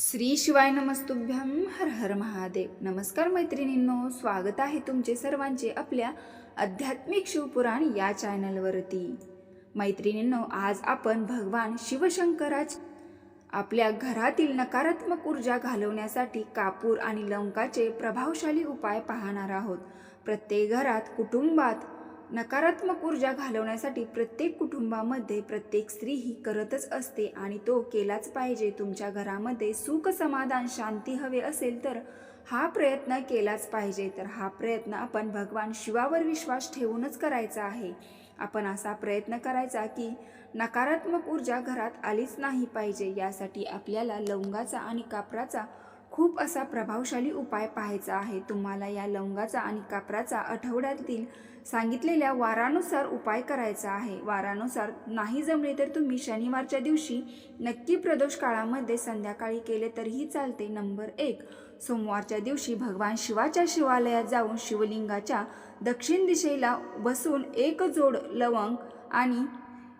श्री शिवाय नमस्तुभ्यम हर हर महादेव. नमस्कार मैत्रिणींनो स्वागत आहे तुमचे सर्वांचे आपल्या आध्यात्मिक शिवपुराण या चॅनलवरती. मैत्रिणींनो आज आपण भगवान शिवशंकराच आपल्या घरातील नकारात्मक ऊर्जा घालवण्यासाठी कापूर आणि लवंगाचे प्रभावशाली उपाय पाहणार आहोत. प्रत्येक घरात कुटुंबात नकारात्मक ऊर्जा घालवण्यासाठी प्रत्येक कुटुंबामध्ये प्रत्येक स्त्री ही करतच असते आणि तो केलाच पाहिजे. तुमच्या घरामध्ये सुख समाधान शांती हवे असेल तर हा प्रयत्न केलाच पाहिजे. तर हा प्रयत्न आपण भगवान शिवावर विश्वास ठेवूनच करायचा आहे. आपण असा प्रयत्न करायचा की नकारात्मक ऊर्जा घरात आलीच नाही पाहिजे. यासाठी आपल्याला लवंगाचा आणि कापराचा खूप असा प्रभावशाली उपाय पाहायचा आहे. तुम्हाला या लवंगाचा आणि कापराचा आठवड्यातील सांगितलेल्या वारानुसार उपाय करायचा आहे. वारानुसार नाही जमले तर तुम्ही शनिवारच्या दिवशी नक्की प्रदोष काळामध्ये संध्याकाळी केले तरीही चालते. नंबर एक. सोमवारच्या दिवशी भगवान शिवाच्या शिवालयात जाऊन शिवलिंगाच्या दक्षिण दिशेला बसून एक जोड लवंग आणि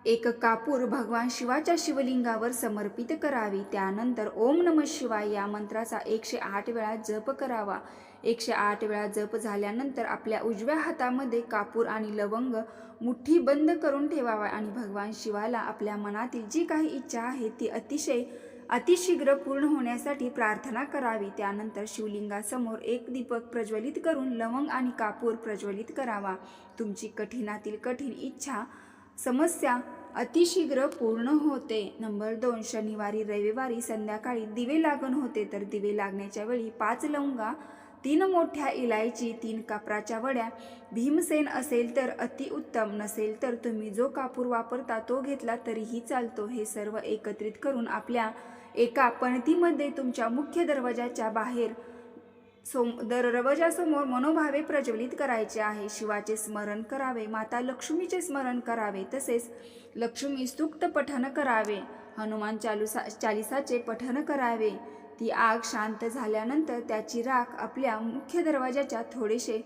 एक कापूर भगवान शिवाच्या शिवलिंगावर समर्पित करावी. त्यानंतर ओम नम शिवाय या मंत्राचा एकशे आठ वेळा जप करावा. एकशे आठ वेळा जप झाल्यानंतर आपल्या उजव्या हातामध्ये कापूर आणि लवंग मुठ्ठी बंद करून ठेवावा आणि भगवान शिवाला आपल्या मनातील जी काही इच्छा आहे ती अतिशय अतिशीघ्र पूर्ण होण्यासाठी प्रार्थना करावी. त्यानंतर शिवलिंगासमोर एक दीपक प्रज्वलित करून लवंग आणि कापूर प्रज्वलित करावा. तुमची कठीणातील कठीण इच्छा समस्या अतिशीघ्र पूर्ण होते. नंबर दोन शनिवारी रविवारी संध्याकाळी दिवे लागण होते. तर दिवे लागण्याच्या वेळी पाच लवंगा तीन मोठ्या इलायची तीन कापराच्या वड्या भीमसेन असेल तर अतिउत्तम नसेल तर तुम्ही जो कापूर वापरता तो घेतला तरीही चालतो. हे सर्व एकत्रित करून आपल्या एका पणतीमध्ये तुमच्या मुख्य दरवाजाच्या बाहेर सोम दरवाजासमोर मनोभावे प्रज्वलित करायचे आहे. शिवाचे स्मरण करावे माता लक्ष्मीचे स्मरण करावे तसेच लक्ष्मी स्तुक्त पठन करावे हनुमान चालुसा चालिसाचे पठन करावे. ती आग शांत झाल्यानंतर त्याची राख आपल्या मुख्य दरवाजाच्या थोडेसे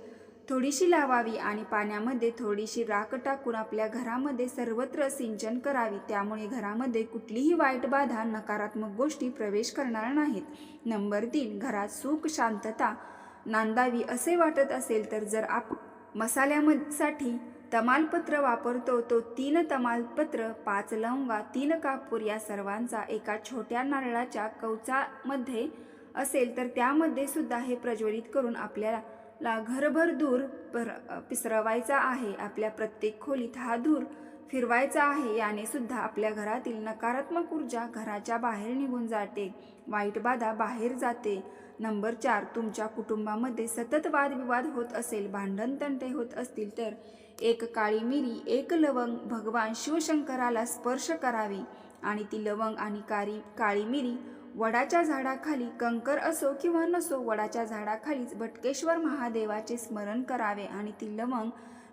थोडीशी लावावी आणि पाण्यामध्ये थोडीशी राख टाकून आपल्या घरामध्ये सर्वत्र सिंचन करावी. त्यामुळे घरामध्ये कुठलीही वाईट बाधा नकारात्मक गोष्टी प्रवेश करणार नाहीत. नंबर तीन घरात सुख शांतता नांदावी असे वाटत असेल तर जर आप मसाल्यासाठी तमालपत्र वापरतो तो तीन तमालपत्र पाच लवंगा तीन कापूर या सर्वांचा एका छोट्या नारळाच्या कवचामध्ये असेल तर त्यामध्ये सुद्धा हे प्रज्वलित करून आपल्याला ला घरभर धूर पर पिसरवायचा आहे. आपल्या प्रत्येक खोलीत हा धूर फिरवायचा आहे. याने सुद्धा आपल्या घरातील नकारात्मक ऊर्जा घराच्या बाहेर निघून जाते. वाईट बाधा बाहेर जाते. नंबर चार तुमच्या कुटुंबामध्ये सतत वादविवाद होत असेल भांडण तंटे होत असतील तर एक काळी मिरी एक लवंग भगवान शिवशंकराला स्पर्श करावी. आणि ती लवंग आणि काळी काळी मिरी वडाच्या झाडाखाली कंकर असो किंवा नसो वडाच्या झाडाखालीच भटकेश्वर महादेवाचे स्मरण करावे आणि ती लवंग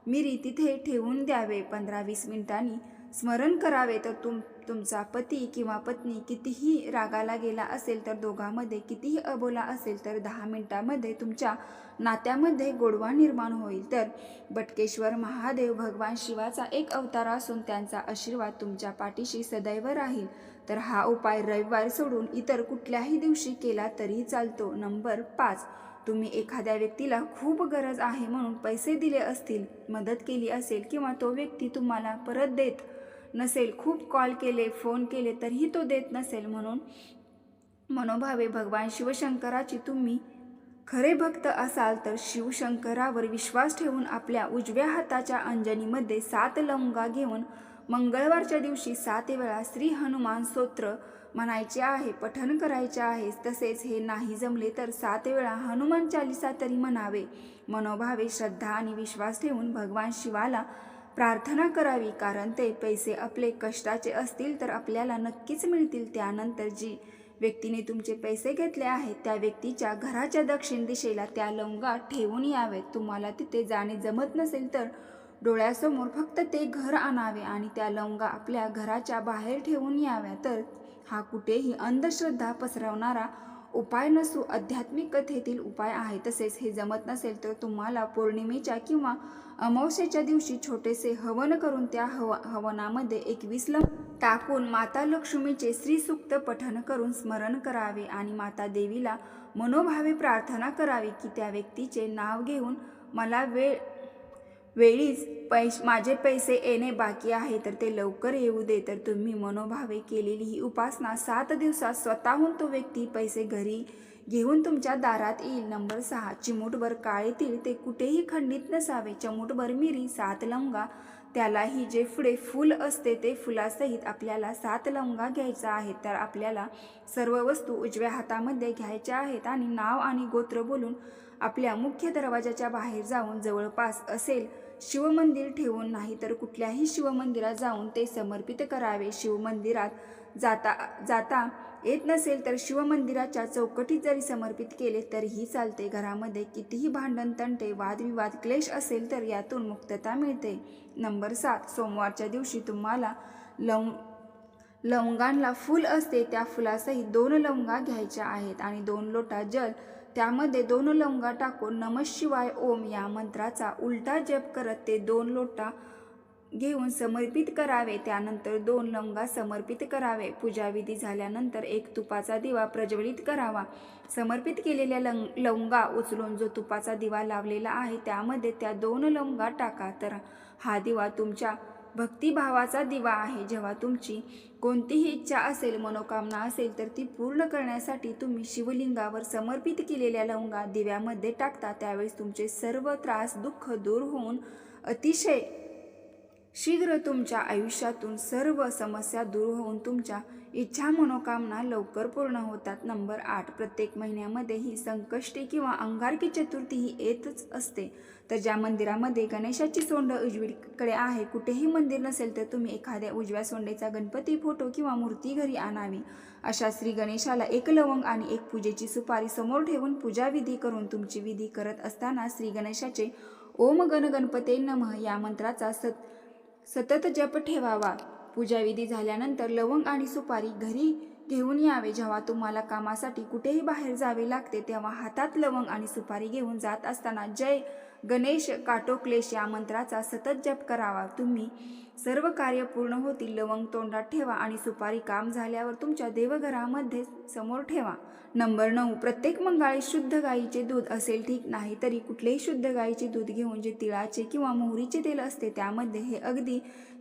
मिरी तिथे ठेवून द्यावे. पंधरा वीस मिनिटांनी स्मरण करावे तर तुम तुमचा पती किंवा पत्नी कितीही रागाला गेला असेल तर दोघांमध्ये कितीही अबोला असेल तर दहा मिनटामध्ये तुमच्या नात्यामध्ये गोडवा निर्माण होईल. तर बटकेश्वर महादेव भगवान शिवाचा एक अवतार असून त्यांचा आशीर्वाद तुमच्या पाठीशी सदैव राहील. तर हा उपाय रविवार सोडून इतर कुठल्याही दिवशी केला तरी चालतो. नंबर पाच. तुम्ही एखाद्या व्यक्तीला खूप गरज आहे म्हणून पैसे दिले असतील मदत केली असेल किंवा तो व्यक्ती तुम्हाला परत देत नसेल खूप कॉल केले फोन केले तरीही तो देत नसेल म्हणून मनोभावे भगवान शिवशंकराची तुम्ही खरे भक्त असाल तर शिवशंकरावर विश्वास ठेवून आपल्या उजव्या हाताच्या अंजनीमध्ये सात लवंगा घेऊन मंगळवारच्या दिवशी सात वेळा श्री हनुमान स्तोत्र म्हणायचे आहे पठन करायचे आहे. तसेच हे नाही जमले तर सात वेळा हनुमान चालिसा तरी म्हणावे. मनोभावे श्रद्धा आणि विश्वास ठेवून भगवान शिवाला प्रार्थना करावी कारण ते पैसे आपले कष्टाचे असतील तर आपल्याला नक्कीच मिळतील. त्यानंतर जी व्यक्तीने तुमचे पैसे घेतले आहेत त्या व्यक्तीच्या घराच्या दक्षिण दिशेला त्या लवंगा ठेवून यावेत तुम्हाला तिथे जाणे जमत नसेल तर डोळ्यासमोर फक्त ते घर आणावे आणि त्या लवंगा आपल्या घराच्या बाहेर ठेवून याव्या. तर हा कुठेही अंधश्रद्धा पसरवणारा उपाय नसू आध्यात्मिक कथेतील उपाय आहे तसेच हे जमत नसेल तर तुम्हाला पौर्णिमेच्या किंवा अमावस्येच्या दिवशी छोटेसे हवन करून त्या हव हवनामध्ये एकवीस ल टाकून माता लक्ष्मीचे श्रीसूक्त पठन करून स्मरण करावे आणि माता देवीला मनोभावे प्रार्थना करावी की त्या व्यक्तीचे नाव घेऊन मला वेळ वेळीच पैश माझे पैसे येणे बाकी आहे तर ते लवकर येऊ दे. तर तुम्ही मनोभावे केलेली ही उपासना सात दिवसात स्वतःहून तो व्यक्ती पैसे घरी घेऊन तुमच्या दारात येईल. नंबर सहा चिमूटभर काळे तीळ ते कुठेही खंडित नसावे. चमूटभर मिरी सात लवंगा. त्यालाही जे पुढे फूल असते ते फुलासहित आपल्याला सात लवंगा घ्यायचा आहे. तर आपल्याला सर्व वस्तू उजव्या हातामध्ये घ्यायच्या आहेत आणि नाव आणि गोत्र बोलून आपल्या मुख्य दरवाजाच्या बाहेर जाऊन जवळपास असेल शिवमंदिर ठेवून नाही तर कुठल्याही शिवमंदिरात जाऊन ते समर्पित करावे. शिवमंदिरात जाता जाता येत नसेल तर शिवमंदिराच्या चौकटीत जरी समर्पित केले तरीही चालते. घरामध्ये कितीही भांडण तंटे वादविवाद क्लेश असेल तर यातून मुक्तता मिळते. नंबर सात सोमवारच्या दिवशी तुम्हाला लव लवंगांना फूल असते. त्या फुलासहित दोन लवंगा घ्यायच्या आहेत आणि दोन लोटा जल त्यामध्ये दोन लवंगा टाकून नम शिवाय ओम या मंत्राचा उलटा जप करत ते दोन लोटा घेऊन समर्पित करावे. त्यानंतर दोन लवंगा समर्पित करावे. पूजाविधी झाल्यानंतर एक तुपाचा दिवा प्रज्वलित करावा. समर्पित केलेल्या लंग लवंगा उचलून जो तुपाचा दिवा लावलेला आहे त्यामध्ये त्या दोन लवंगा टाका. तर हा दिवा तुमच्या भक्तिभावाचा दिवा आहे. जेव्हा तुमची कोणतीही इच्छा असेल मनोकामना असेल तर ती पूर्ण करण्यासाठी तुम्ही शिवलिंगावर समर्पित केलेल्या लवंगा दिव्यामध्ये टाकता. त्यावेळेस तुमचे सर्व त्रास दुःख दूर होऊन अतिशय शीघ्र तुमच्या आयुष्यातून सर्व समस्या दूर होऊन तुमच्या इच्छा मनोकामना लवकर पूर्ण होतात. नंबर आठ प्रत्येक महिन्यामध्ये ही संकष्टी किंवा अंगारकी चतुर्थी ही येतच असते. तर ज्या मंदिरामध्ये गणेशाची सोंड उजवीकडे आहे कुठेही मंदिर नसेल तर तुम्ही एखाद्या उजव्या सोंडेचा गणपती फोटो किंवा मूर्ती घरी आणावी. अशा श्री गणेशाला एक लवंग आणि एक पूजेची सुपारी समोर ठेवून पूजाविधी करून तुमची विधी करत असताना श्री गणेशाचे ओम गण गणपते नमः या मंत्राचा सत सतत जप ठेवावा. पूजाविधी झाल्यानंतर लवंग आणि सुपारी घरी घेऊन यावे. जेव्हा तुम्हाला कामासाठी कुठेही बाहेर जावे लागते तेव्हा हातात लवंग आणि सुपारी घेऊन जात असताना जय गणेश काटोक्लेश या मंत्राचा सतत जप करावा. तुम्ही सर्व कार्य पूर्ण होतील लवंग तोंडात ठेवा आणि सुपारी काम झाल्यावर तुमच्या देवघरामध्ये समोर ठेवा. नंबर नऊ प्रत्येक मंगाळी शुद्ध गाईचे दूध असेल ठीक नाही तरी कुठलेही शुद्ध गाईचे दूध घेऊन जे तिळाचे किंवा मोहरीचे तेल असते त्यामध्ये हे अगदी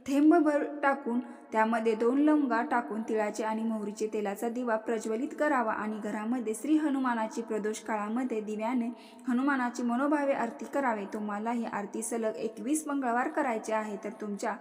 थेंबभर टाकून त्यामध्ये दोन लवंगा टाकून तिळाचे आणि मोहरीचे तेलाचा दिवा प्रज्वलित करावा आणि घरामध्ये श्री हनुमानाची प्रदोष काळामध्ये दिव्याने हनुमानाची मनोभावे आरती करावे. तुम्हाला ही आरती सलग एकवीस मंगळवार करायचे आहे तर तुमच्या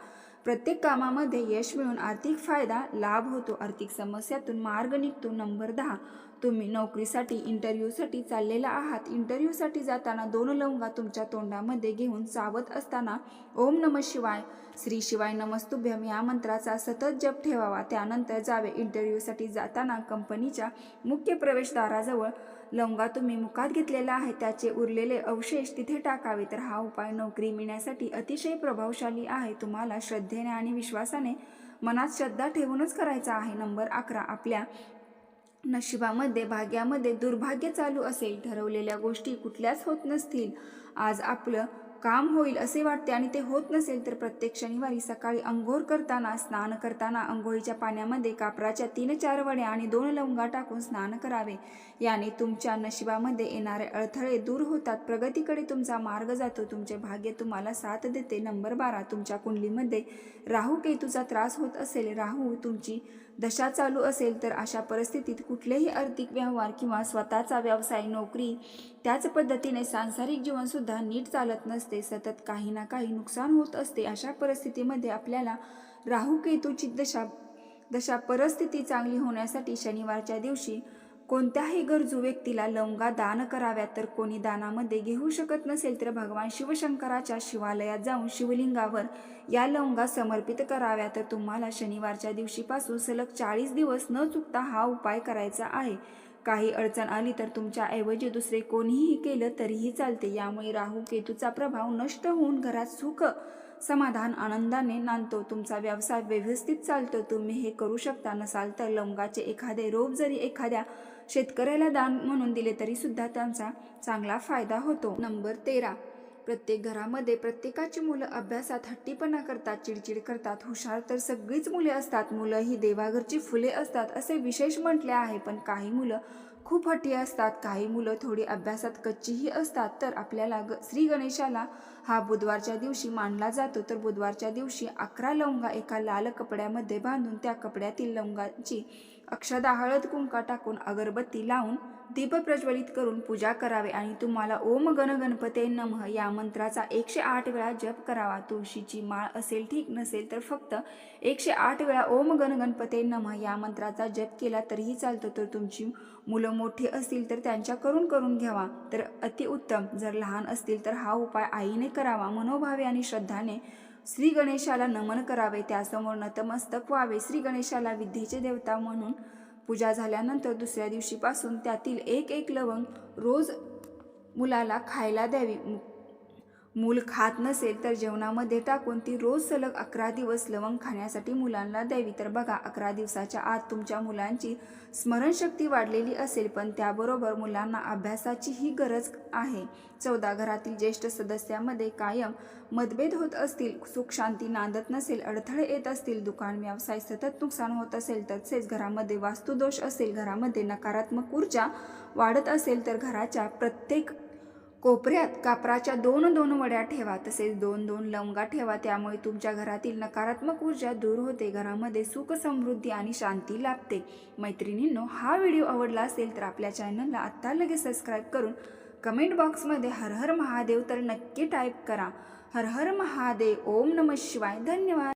प्रत्येक कामामध्ये यश मिळून आर्थिक फायदा लाभ होतो. आर्थिक समस्यातून मार्ग निघतो. नंबर दहा. तुम्ही नोकरीसाठी इंटरव्ह्यूसाठी चाललेला आहात. इंटरव्ह्यूसाठी जाताना दोन लवंगा तुमच्या तोंडामध्ये घेऊन चावत असताना ओम नम शिवाय श्री शिवाय नमस्तुभ्यम या मंत्राचा सतत जप ठेवावा. त्यानंतर जावे. इंटरव्ह्यूसाठी जाताना कंपनीच्या मुख्य प्रवेशद्वाराजवळ लवंगा तुम्ही मुखात घेतलेला आहे. त्याचे उरलेले अवशेष तिथे टाकावे तर हा उपाय नोकरी मिळण्यासाठी अतिशय प्रभावशाली आहे. तुम्हाला श्रद्धेने आणि विश्वासाने मनात श्रद्धा ठेवूनच करायचा आहे. नंबर अकरा. आपल्या नशिबामध्ये भाग्यामध्ये दुर्भाग्य चालू असेल. ठरवलेल्या गोष्टी कुठल्याच होत नसतील. आज आपलं काम होईल असे वाटते आणि ते होत नसेल तर प्रत्येक शनिवारी सकाळी अंघोळ करताना स्नान करताना अंघोळीच्या पाण्यामध्ये कापराच्या तीन चार वड्या आणि दोन लवंगा टाकून स्नान करावे. याने तुमच्या नशिबामध्ये येणारे अडथळे दूर होतात. प्रगतीकडे तुमचा मार्ग जातो. तुमचे भाग्य तुम्हाला साथ देते. नंबर बारा. तुमच्या कुंडलीमध्ये राहू केतूचा त्रास होत असेल. राहू तुमची दशा चालू असेल तर अशा परिस्थितीत कुठलेही आर्थिक व्यवहार किंवा स्वतःचा व्यवसाय नोकरी त्याच पद्धतीने सांसारिक जीवनसुद्धा नीट चालत नसते. सतत काही ना काही नुकसान होत असते. अशा परिस्थितीमध्ये आपल्याला राहू केतूची दशा दशा परिस्थिती चांगली होण्यासाठी शनिवारच्या दिवशी कोणत्याही गरजू व्यक्तीला लवंगा दान कराव्यात तर कोणी दानामध्ये घेऊ शकत नसेल तर भगवान शिवशंकराच्या शिवालयात जाऊन शिवलिंगावर या लवंगा समर्पित कराव्या तर तुम्हाला शनिवारच्या दिवशीपासून सलग चाळीस दिवस न चुकता हा उपाय करायचा आहे. काही अडचण आली तर तुमच्या ऐवजी दुसरे कोणीही केलं तरीही चालते. यामुळे राहू केतूचा प्रभाव नष्ट होऊन घरात सुख समाधान आनंदाने नांदतो. तुमचा व्यवसाय व्यवस्थित चालतो. तुम्ही हे करू शकता नसाल तर लवंगाचे एखादे रोप जरी एखाद्या शेतकऱ्याला दान म्हणून दिले तरी सुद्धा त्यांचा चांगला फायदा होतो. नंबर तेरा. प्रत्येक घरामध्ये प्रत्येकाची मुलं अभ्यासात हट्टीपणा करतात चिडचिड करतात हुशार तर सगळीच मुले असतात. मुलं ही देवाघरची फुले असतात असे विशेष म्हटले आहे पण काही मुलं खूप हट्टी असतात. काही मुलं थोडी अभ्यासात कच्चीही असतात. तर आपल्याला ग श्री गणेशाला हा बुधवारच्या दिवशी मानला जातो. तर बुधवारच्या दिवशी अकरा लवंगा एका लाल कपड्यामध्ये बांधून त्या कपड्यातील लवंगाची अक्षदा हळद कुंका टाकून अगरबत्ती लावून दीप प्रज्वलित करून पूजा करावे आणि तुम्हाला ओम गण गणपते नमः या मंत्राचा एकशे आठ वेळा जप करावा. तुळशीची माळ असेल ठीक नसेल तर फक्त एकशे आठ वेळा ओम गण गणपते नमः या मंत्राचा जप केला तरीही चालतो. तर तुमची मुलं मोठी असतील तर त्यांच्याकडून करून घ्यावा. तर अतिउत्तम जर लहान असतील तर हा उपाय आईने करावा. मनोभावे आणि श्रद्धाने श्री गणेशाला नमन करावे त्यासमोर नतमस्तक व्हावे. श्री गणेशाला विद्येचे देवता म्हणून पूजा झाल्यानंतर दुसऱ्या दिवशीपासून त्यातील एक एक लवंग रोज मुलाला खायला द्यावी. मूल खात नसेल तर जेवणामध्ये टाकून ती रोज सलग अकरा दिवस लवंग खाण्यासाठी मुलांना द्यावी. तर बघा अकरा दिवसाच्या आत तुमच्या मुलांची स्मरणशक्ती वाढलेली असेल पण त्याबरोबर मुलांना अभ्यासाचीही गरज आहे. चौदा घरातील ज्येष्ठ सदस्यामध्ये कायम मतभेद होत असतील सुख शांती नांदत नसेल अडथळे येत असतील दुकान व्यवसाय सतत नुकसान होत असेल तसेच घरामध्ये वास्तुदोष असेल घरामध्ये नकारात्मक ऊर्जा वाढत असेल तर घराच्या प्रत्येक कोपऱ्यात कापराच्या दोन दोन वड्या ठेवा तसेच दोन दोन लवंगा ठेवा त्यामुळे तुमच्या घरातील नकारात्मक ऊर्जा दूर होते घरामध्ये सुख समृद्धी आणि शांती लाभते. मैत्रिणींनो हा व्हिडिओ आवडला असेल तर आपल्या चॅनलला आत्ता लगेच सबस्क्राईब करून कमेंट बॉक्समध्ये हर हर महादेव तर नक्की टाईप करा. हर हर महादेव ओम नम शिवाय. धन्यवाद.